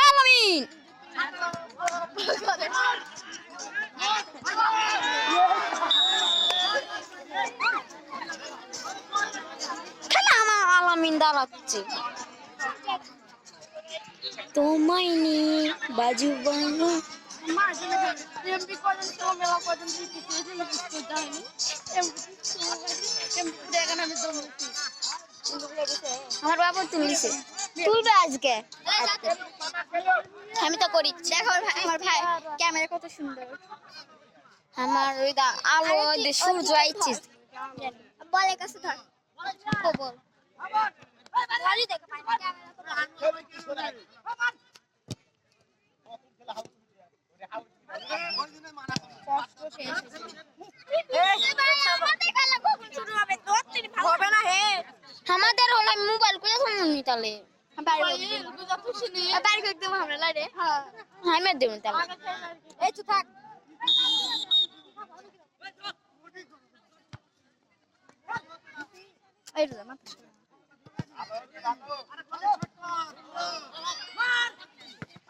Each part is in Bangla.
আলামিন খেলা আমার আলামিন দাঁড়াচ্ছে তোমায় নিয়ে বাজু বাংলা আমার বাবু তুলিছে তুলবে আজকে? আমি তো করি। দেখো আমার ভাই- ক্যামেরা কত সুন্দর। আমার ওই দা আলো সূর্য আইছে। বলে কাছে ধর। খবর বলি দেখো হবে না হে আমাদের হলো মোবাইল করে শুনুনি তাহলে বাড়ি আমরা লাইরে আমি দেব তাহলে। এই তো থাক। এই রে মাথা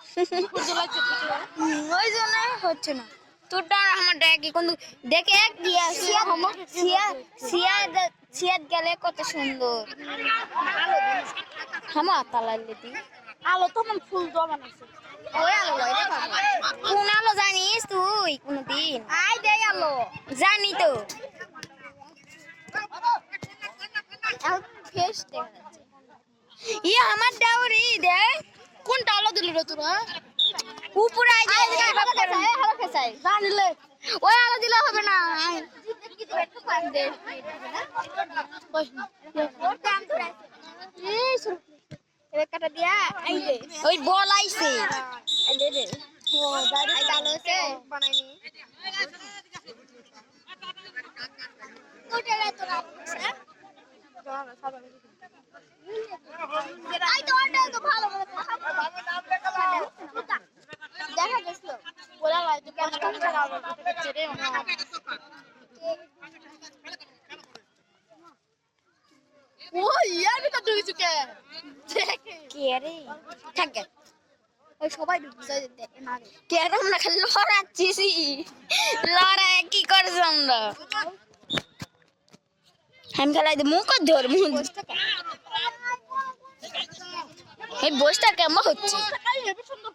ওই জন্য হচ্ছে না। তোরটা আর আমারটা একই কিন্তু দেখে এক দিয়া সিয়া সিয়া সিয়া সিয়াত গেলে কত সুন্দর। হামা তালাইলে দি। আলো তো মন ফুল জমান আছে ওই আলো লয় কোন আলো জানিস তুই কোনদিন? আই দে আলো। জানি তো। এখন ফেস দেখা যাচ্ছে ই আমার ডাউরি দে। কোনটা আলো দিলি রে তোরা? উপরে ওই আলো দিলে হবে না। কাটা দিয়া ওই বল আইছে। ভালো আছে বানাইনি কোটে রে তোরা আই তো ওটা তো ভালো দেখা গেছিল বলা হয় যে পাঁচ টাকা ছেড়ে ও ইয়ার ভিতর ঢুকেছে কে? কে রে? থাকে ওই সবাই ঢুকছে দেখে মারে খালি লড়াচ্ছিস লড়াই কি করছি আমরা? আমি খেলাই মুখ ধর মুখ এই বসটা কেমন হচ্ছে? সুন্দর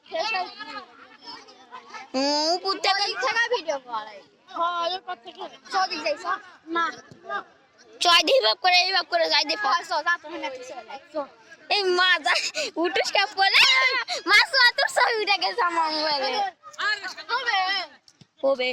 উপর থেকে থেকে ভিডিও করাই। এর পর থেকে সদিক যাইছ না চয় দিয়ে ভাব করে এই ভাব করে যাই দে। হয় এই মা উঠুস কা বলে মাছ তোর ছবি উঠে গেছে আমার মোবাইলে হবে।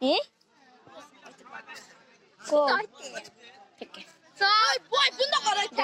一，个，十块。哎，我来分到我来分。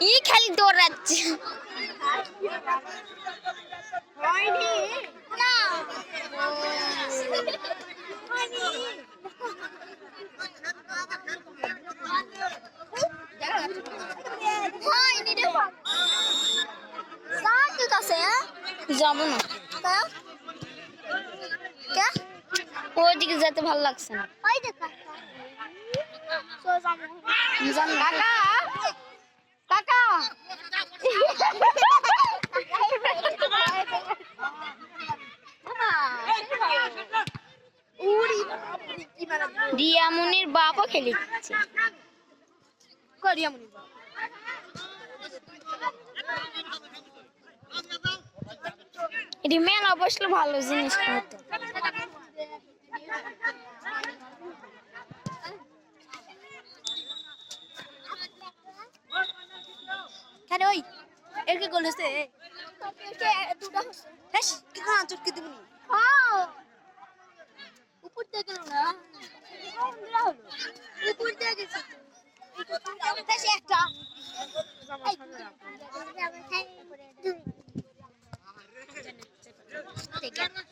ই খালি দৌড়াচ্ছে। যাব না। কা কে ওইদিকে যেতে ভালো লাগছে না। ওই দেখা। রিয়ামনির বাপও খেলে দিচ্ছে। রিয়ামনির বাপ? রিমেন অবশ্যই ভালো জিনিস হতো এর কি গোল হচ্ছে দুটো হ্যাঁ কি কোন চটকে দিবনি উপর দিয়ে গেল না। উপর দিয়ে গেছে। একটা। আইসা Thank